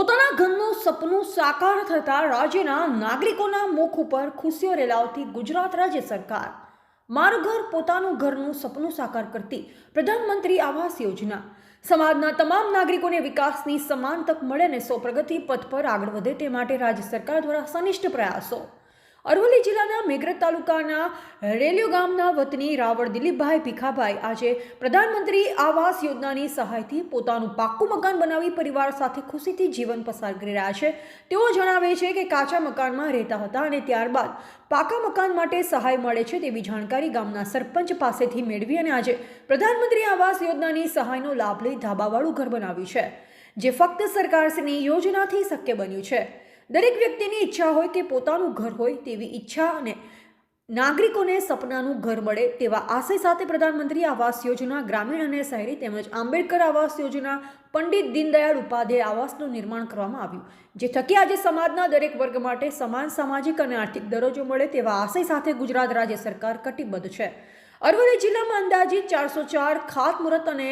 પોતાના ઘરનું સપનું સાકાર થતા રાજ્યના નાગરિકોના મુખ ઉપર ખુશીઓ રેલાવતી ગુજરાત રાજ્ય સરકાર. મારું ઘર પોતાનું ઘરનું સપનું સાકાર કરતી પ્રધાનમંત્રી આવાસ યોજના. સમાજના તમામ નાગરિકોને વિકાસની સમાન તક મળે અને સૌ પ્રગતિ પથ પર આગળ વધે તે માટે રાજ્ય સરકાર દ્વારા સનિષ્ઠ પ્રયાસો. અરવલ્લી જિલ્લાના મેઘરજ તાલુકાના રેલિયો ગામના વતની રાવળ દિલીપભાઈ ભીખાભાઈ આજે પ્રધાનમંત્રી આવાસ યોજનાની સહાયથી પોતાનું પાક્કું મકાન બનાવી પરિવાર સાથે ખુશીથી જીવન પસાર કરી રહ્યા છે. તેઓ જણાવે છે કે કાચા મકાનમાં રહેતા હતા અને ત્યારબાદ પાકા મકાન માટે સહાય મળે છે તેવી જાણકારી ગામના સરપંચ પાસેથી મેળવી અને આજે પ્રધાનમંત્રી આવાસ યોજનાની સહાયનો લાભ લઈ ધાબાવાળું ઘર બનાવ્યું છે, જે ફક્ત સરકારશ્રીની યોજનાથી શક્ય બન્યું છે. દરેક વ્યક્તિની ઈચ્છા હોય કે પોતાનું ઘર હોય તેવી ઈચ્છા અને નાગરિકોને સપનાનું ઘર મળે તેવા આશય સાથે પ્રધાનમંત્રી આવાસ યોજના, ગ્રામીણ અને શહેરી તેમજ આંબેડકર આવાસ યોજના, પંડિત દીનદયાળ ઉપાધ્યાય આવાસનું નિર્માણ કરવામાં આવ્યું, જે થકી આજે સમાજના દરેક વર્ગ માટે સમાન સામાજિક અને આર્થિક દરજ્જો મળે તેવા આશય સાથે ગુજરાત રાજ્ય સરકાર કટિબદ્ધ છે. અરવલ્લી જિલ્લામાં અંદાજિત ચારસો ચાર ખાતમુહૂર્ત અને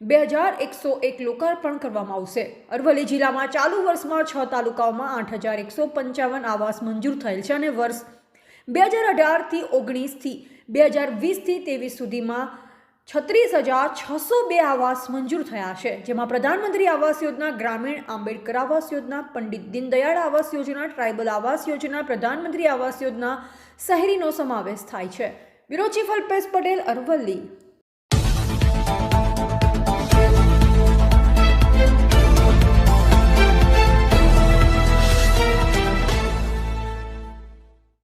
બે હજાર એકસો એક લોકાર્પણ કરવામાં આવશે. અરવલ્લી જિલ્લામાં ચાલુ વર્ષમાં છ તાલુકાઓમાં આઠ હજાર એકસો પંચાવન આવાસ મંજૂર થયેલ છે અને વર્ષ બે હજાર અઢારથી ઓગણીસથી બે હજાર વીસથી ત્રેવીસ સુધીમાં છત્રીસ હજાર છસો બે આવાસ મંજૂર થયા છે. જેમાં પ્રધાનમંત્રી આવાસ યોજના, ગ્રામીણ આંબેડકર આવાસ યોજના, પંડિત દીનદયાળ આવાસ યોજના, ટ્રાઇબલ આવાસ યોજના, પ્રધાનમંત્રી આવાસ યોજના શહેરીનો સમાવેશ થાય છે. Bureau chief Alpesh Patel, Aravalli.